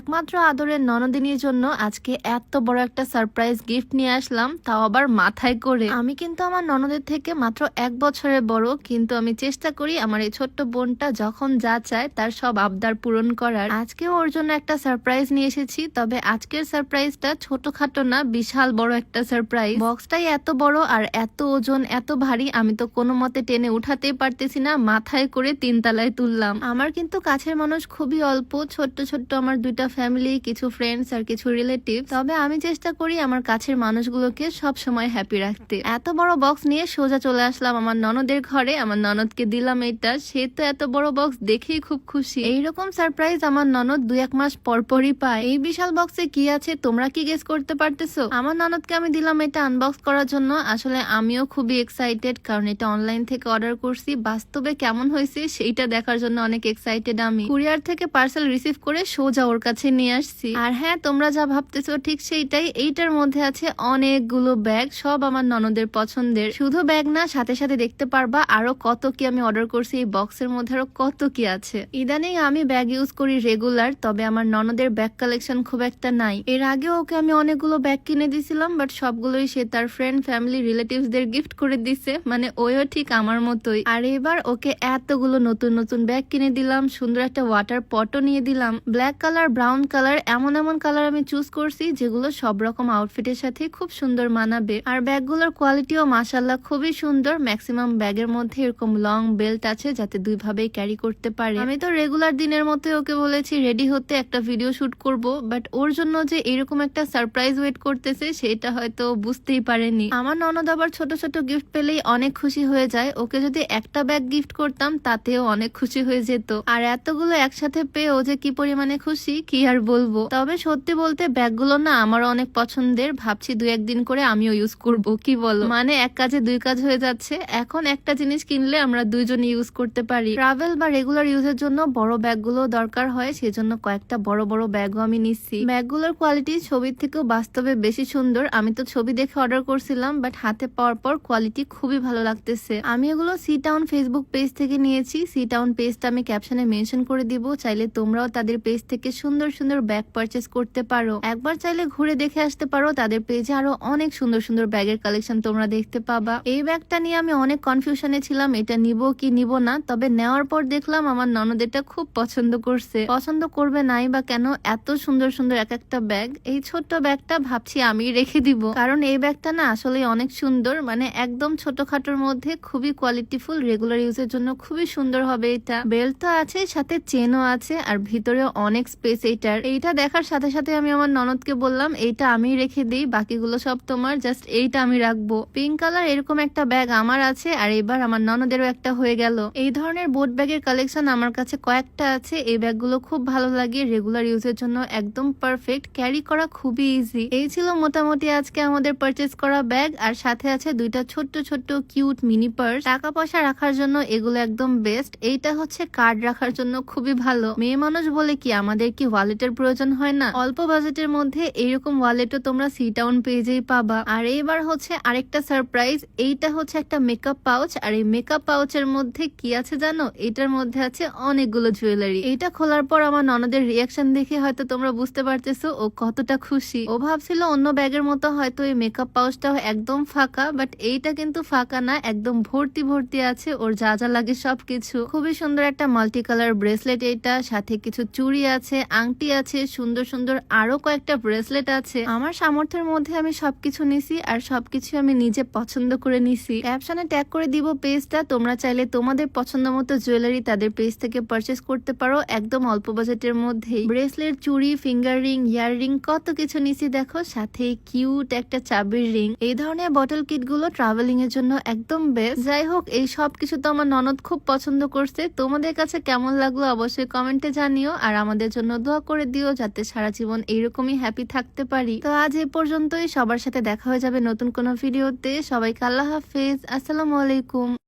একমাত্র আদরের ননদিনীর জন্য আজকে এত বড় একটা সারপ্রাইজ গিফট নিয়ে আসলাম, তাও আবার মাথায় করে। আমি কিন্তু আমার ননদের থেকে মাত্র এক বছরের বড়, কিন্তু আমি চেষ্টা করি আমার এই ছোট্ট বোনটা যখন যা চায় তার সব আবদার পূরণ করার। আজকে ওর জন্য একটা সারপ্রাইজ নিয়ে এসেছি, তবে আজকের সারপ্রাইজটা ছোটখাটো না, বিশাল বড় একটা সারপ্রাইজ। বক্সটাই এত বড় আর এত ওজন, এত ভারী, আমি তো কোনো মতে টেনে উঠাতেই পারতেছি না, মাথায় করে তিনতলায় তুললাম। আমার কিন্তু কাছের মানুষ খুবই অল্প, ছোট্ট ছোট্ট আমার দুইটা ফ্যামিলি কিছু ফ্রেন্ডস আর কিছু রিলেটিভ তবে আমি চেষ্টা করি আমার কাছের মানুষগুলোকে সব সময় হ্যাপি রাখতে। এত বড় বক্স নিয়ে সোজা চলে আসলাম আমার ননদের ঘরে, আমার ননদকে দিলাম এটা সে তো এত বড় বক্স দেখেই খুব খুশি। এইরকম সারপ্রাইজ আমার ননদ দুই এক মাস পরপরই পায়। এই বিশাল বক্সে কি আছে তোমরা কি গেস করতে পারতেছো? আমার ননদকে আমি দিলাম এটা আনবক্স করার জন্য। আসলে আমিও খুবই এক্সাইটেড কারণ এটা অনলাইন থেকে অর্ডার করছি। বাস্তবে কেমন হয়েছে সেইটা দেখার জন্য অনেক এক্সাইটেড আমি। কুরিয়ার থেকে পার্সেল রিসিভ করে সোজা ওর কাছে নিয়ে আসছি। আর হ্যাঁ তোমরা যা ভাবতেছো ঠিক সেইটাই। এইটার মধ্যে আছে অনেকগুলো ব্যাগ, সব আমার ননদের পছন্দের। শুধু ব্যাগ না, সাথে সাথে দেখতে পারবা আরও কত কি আমি অর্ডার করছি, এই বক্সের মধ্যে আরও কত কি আছে। ইদানিং আমি ব্যাগ ইউজ করি রেগুলার তবে আমার ননদের ব্যাগ কালেকশন খুব একটা নাই। এর আগে ওকে আমি অনেকগুলো ব্যাগ কিনে দিছিলাম বাট সবগুলোই সে তার ফ্রেন্ড ফ্যামিলি রিলেটিভস দের গিফট করে দিছে। মানে ওইও ঠিক আমার মতোই। আর এবার ওকে এতগুলো নতুন নতুন ব্যাগ কিনে দিলাম, সুন্দর একটা ওয়াটার পটও নিয়ে দিলাম। ব্ল্যাক কালার ব্রাউন কালার এমন এমন কালার আমি চুজ করছি, যেগুলো সব রকম আউটফিটের সাথে খুব সুন্দর মানাবে। আর ব্যাগগুলোর কোয়ালিটিও মাসাল্লাহ খুবই সুন্দর। ম্যাক্সিমাম ব্যাগের মধ্যে এরকম লং বেল্ট আছে, যাতে দুই ভাবেই ক্যারি করতে পারে। আমি তো রেগুলার দিনের মধ্যে ওকে বলেছি রেডি হতে একটা ভিডিও শুট করব। বাট ওর জন্য যে এরকম একটা সারপ্রাইজ ওয়েট করতেছে, সেটা হয়তো বুঝতেই পারেনি। আমার ননদ আবার ছোট ছোট গিফট পেলেই অনেক খুশি হয়ে যায়। ওকে যদি একটা ব্যাগ গিফট করতাম, তাতেও অনেক খুশি হয়ে যেত। আর এতগুলো একসাথে পেয়ে ও যে কি পরিমাণে খুশি কি আর বলব? তবে সত্যি বলতে ব্যাগগুলো না আমারও অনেক পছন্দের। ভাবছি দু একদিন করে আমিও ইউজ করব, কি বলো? মানে এক কাজে দুই কাজ হয়ে যাচ্ছে। এখন একটা জিনিস কিনলে আমরা দুইজনে ইউজ করতে পারি। ট্রাভেল বা রেগুলার ইউজের জন্য বড় ব্যাগগুলো দরকার হয়, সেজন্য কয়েকটা বড় বড় ব্যাগও আমি নিচ্ছি। ব্যাগগুলোর কোয়ালিটি ছবির থেকেও বাস্তবে বেশি সুন্দর। আমি তো ছবি দেখে অর্ডার করছিলাম বাট হাতে পাওয়ার পর কোয়ালিটি খুবই ভালো লাগতেছে। আমি এগুলো সি টাউন ফেসবুক পেজ থেকে নিয়েছি। সি টাউন পেজটা আমি ক্যাপশনে মেনশন করে দিব। চাইলে তোমরাও তাদের পেজ থেকে সুন্দর সুন্দর সুন্দর ব্যাগ পারচেস করতে পারো। একবার চাইলে ঘুরে দেখে আসতে পারো, তাদের পেজে আরও অনেক সুন্দর সুন্দর ব্যাগের কালেকশন তোমরা দেখতে পাবা। এই ব্যাগটা নিয়ে আমি অনেক কনফিউশনে ছিলাম, এটা নিব কি নিব না? তবে নেওয়ার পর দেখলাম আমার ননদ এটা খুব পছন্দ করছে। পছন্দ করবে নাই বা কেন এত সুন্দর সুন্দর এক একটা ব্যাগ? এই ছোট্ট ব্যাগটা ভাবছি আমি রেখে দিব। কারণ এই ব্যাগটা না আসলে অনেক সুন্দর মানে একদম ছোটখাটোর মধ্যে খুবই কোয়ালিটিফুল রেগুলার ইউজের জন্য খুবই সুন্দর হবে এটা। বেল্ট তো আছে, সাথে চেনও আছে, আর ভিতরে অনেক স্পেস এইটার। এইটা দেখার সাথে সাথে আমি আমার ননদকে বললাম, এইটা আমি রেখে দিই, বাকিগুলো সব তোমার, জাস্ট এইটা আমি রাখব। পিঙ্ক কালার এরকম একটা ব্যাগ আমার আছে, আর এবার আমার ননদেরও একটা হয়ে গেল। এই ধরনের বোট ব্যাগের কালেকশন আমার কাছে কয়েকটা আছে। এই ব্যাগগুলো খুব ভালো লাগে রেগুলার ইউজের জন্য একদম পারফেক্ট ক্যারি করা খুবই ইজি এই ছিল মোটামুটি আজকে আমাদের পারচেজ করা ব্যাগ, আর সাথে আছে দুইটা ছোট্ট ছোট্ট কিউট মিনি পার্স টাকা পয়সা রাখার জন্য এগুলো একদম বেস্ট এইটা হচ্ছে কার্ড রাখার জন্য খুবই ভালো। মেয়ে মানুষ বলে কি, আমাদের কি ওয়ালেটের প্রয়োজন হয় না। অল্প বাজেটের মধ্যে এইরকম ওয়ালেটও তোমরা সি টাউন পেজেই পাবা। আর এইবার হচ্ছে আরেকটা সারপ্রাইজ এইটা হচ্ছে একটা মেকআপ পাউচ আর এই মেকআপ পাউচের মধ্যে কি আছে জানো? এটার মধ্যে আছে অনেকগুলো জুয়েলারি এটা খোলার পর আমার ননদের রিয়াকশন দেখে হয়তো তোমরা বুঝতে পারতেছো, ও কতটা খুশি। ও ভাবছিল অন্য ব্যাগের মতো হয়তো এই মেকআপ পাউচটাও একদম ফাঁকা বাট এইটা কিন্তু ফাঁকা না, একদম ভর্তি ভর্তি আছে, ওর যা যা লাগে সবকিছু। খুবই সুন্দর একটা মাল্টি কালার ব্রেসলেট এটা সাথে কিছু চুড়ি আছে আংটি আছে, সুন্দর সুন্দর আরও কয়েকটা ব্রেসলেট আছে। আমার সামর্থ্যের মধ্যে আমি সবকিছু নিছি আর সবকিছু আমি নিজে পছন্দ করে নিছি। ক্যাপশনে ট্যাগ করে দিব পেজটা তোমরা চাইলে তোমাদের পছন্দ মতো জুয়েলারি তাদের পেজ থেকে পারচেস করতে পারো একদম অল্প বাজেটের মধ্যেই। ব্রেসলেট চুড়ি ফিঙ্গার রিং ইয়ার রিং কত কিছু নিছি দেখো। সাথে কিউট একটা চাবির রিং এই ধরনের বটল কিটগুলো ট্রাভেলিং এর জন্য একদম বেস্ট যাই হোক, এই সব কিছু তো আমার ননদ খুব পছন্দ করছে। তোমাদের কাছে কেমন লাগল অবশ্যই কমেন্টে জানিও। আর আমাদের জন্য দোয়া করে দিও যাতে সারা জীবন এইরকমই হ্যাপি থাকতে পারি। তো আজ এ পর্যন্তই। সবার সাথে দেখা হয়ে যাবে নতুন কোনো ভিডিওতে সবাইকে আল্লাহ হাফেজ। আসসালামু আলাইকুম।